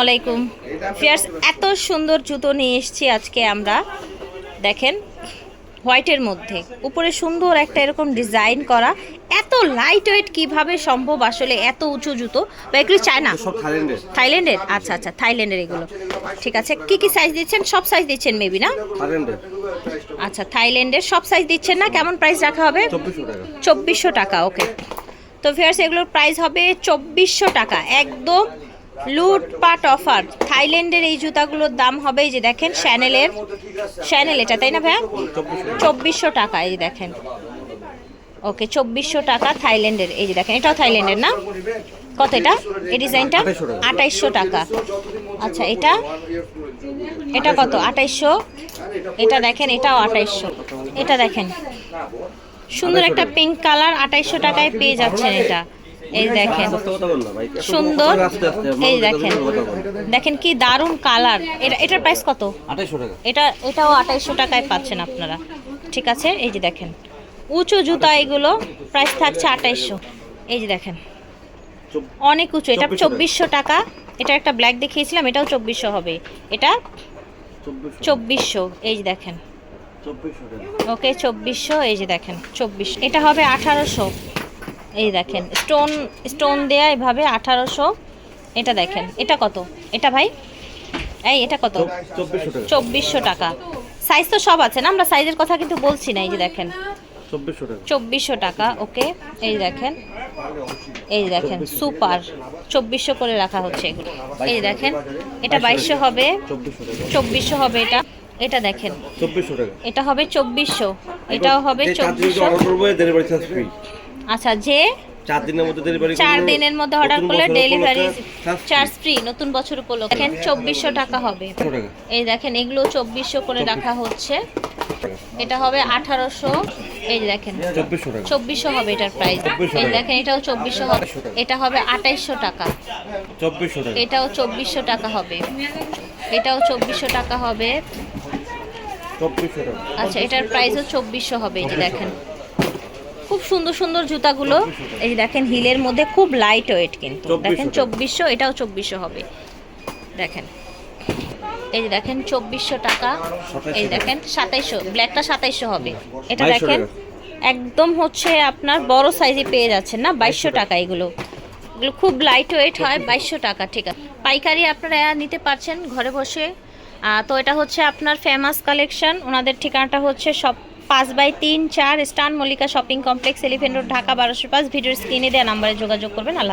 আলাইকুম। ফিয়ার্স এত সুন্দর জুতো নিয়ে এসেছি আজকে আমরা। দেখেন হোয়াইটের মধ্যে। উপরে সুন্দর একটা এরকম ডিজাইন করা। এত লাইট ওয়েট কীভাবে সম্ভব আসলে এত উঁচু জুতো? বা এগুলি চায় না থাইল্যান্ডের। আচ্ছা আচ্ছা থাইল্যান্ডের এগুলো। ঠিক আছে। কি কি সাইজ দিচ্ছেন? সব সাইজ দিচ্ছেন মেবি না? আচ্ছা থাইল্যান্ডের সব সাইজ দিচ্ছেন না? কেমন প্রাইস রাখা হবে? চব্বিশশো টাকা। ওকে তো ফিয়ার্স এগুলোর প্রাইস হবে চব্বিশশো টাকা। একদম লুটপাট অফার। থাইল্যান্ডের এই জুতাগুলোর দাম হবে এই যে দেখেন শ্যানেলের শ্যানেল এটা, তাই না ভাইয়া? চব্বিশশো টাকা, এই দেখেন। ওকে, চব্বিশশো টাকা থাইল্যান্ডের, এই যে দেখেন, এটাও থাইল্যান্ডের না? কত এটা? এই ডিজাইনটা? 2800 টাকা। আঠাইশশো টাকা। আচ্ছা এটা? এটা কত? আঠাইশশো? এটা দেখেন, এটাও আঠাইশশো। এটা দেখেন। সুন্দর একটা পিঙ্ক কালার আঠাইশশো টাকায় পেয়ে যাচ্ছেন এটা। এই দেখেন। সুন্দর। এই দেখেন। দেখেন কি দারুণ কালার। এটা এটার প্রাইস কত? এটা এটাও আঠাইশশো টাকায় পাচ্ছেন আপনারা। ঠিক আছে? এই যে দেখেন। উঁচু জুতা এগুলো। প্রাইস থাকছে আঠাইশশো। এই যে দেখেন। অনেক উঁচু। এটা চব্বিশশো টাকা। এটা একটা ব্ল্যাক দেখিয়েছিলাম এটাও চব্বিশশো হবে। এটা চব্বিশশো। এই যে দেখেন। ওকে চব্বিশশো। এই যে দেখেন চব্বিশ এটা হবে আঠারোশো। এই দেখেন স্টোন স্টোন দেয়া এভাবে আঠারোশো এটা দেখেন এটা কত? এটা ভাই? এই এটা কত? চব্বিশশো টাকা। সাইজ তো সব আছে না? আমরা সাইজের কথা কিন্তু বলছি না এই যে দেখেন। চব্বিশশো টাকা। ওকে এই দেখেন এই দেখেন সুপার চব্বিশশো করে রাখা হচ্ছে এগুলো। এই দেখেন এটা বাইশশো হবে। চব্বিশশো হবে এটা। এটা দেখেন। এটা হবে চব্বিশশো। এটাও হবে চব্বিশশো। আচ্ছা যে চার দিনের মধ্যে ডেলিভারি চার দিনের মধ্যে অর্ডার করলে ডেলিভারি চার্জ ফ্রি নতুন বছর উপলক্ষে। দেখেন চব্বিশশো টাকা হবে। এই দেখেন এগুলো চব্বিশশো করে রাখা হচ্ছে। এটা হবে আঠারোশো এই দেখেন। চব্বিশশো হবে এটার প্রাইস এই দেখেন এটাও চব্বিশশো হবে। এটা হবে আঠাইশশো টাকা। এটাও চব্বিশশো টাকা হবে। এটাও চব্বিশশো টাকা হবে। আচ্ছা এটার প্রাইসও চব্বিশশো হবে এই যে দেখেন। খুব সুন্দর সুন্দর জুতাগুলো। এই দেখেন হিলের মধ্যে খুব লাইট ওয়েট কিন্তু। দেখেন চব্বিশশো এটাও চব্বিশশো হবে। দেখেন। এই যে দেখেন চব্বিশশো টাকা। এই দেখেন সাতাইশশো ব্ল্যাকটা সাতাইশশো হবে। এটা দেখেন একদম হচ্ছে আপনার বড় সাইজে পেয়ে যাচ্ছেন না? বাইশশো টাকা। এগুলো। এগুলো খুব লাইট ওয়েট হয় বাইশশো টাকা ঠিক আছে। পাইকারি আপনারা নিতে পারছেন ঘরে বসে। তো এটা হচ্ছে আপনার ফেমাস কালেকশন ওনাদের ঠিকানাটা হচ্ছে সব পাঁচ বাই তিন, চার, স্টান Mallika shopping complex, elephant road, Dhaka, বারোশো পাঁচ, ভিডিওর স্ক্রিনে দেওয়া নাম্বারে যোগাযোগ করবেন। আল্লাহ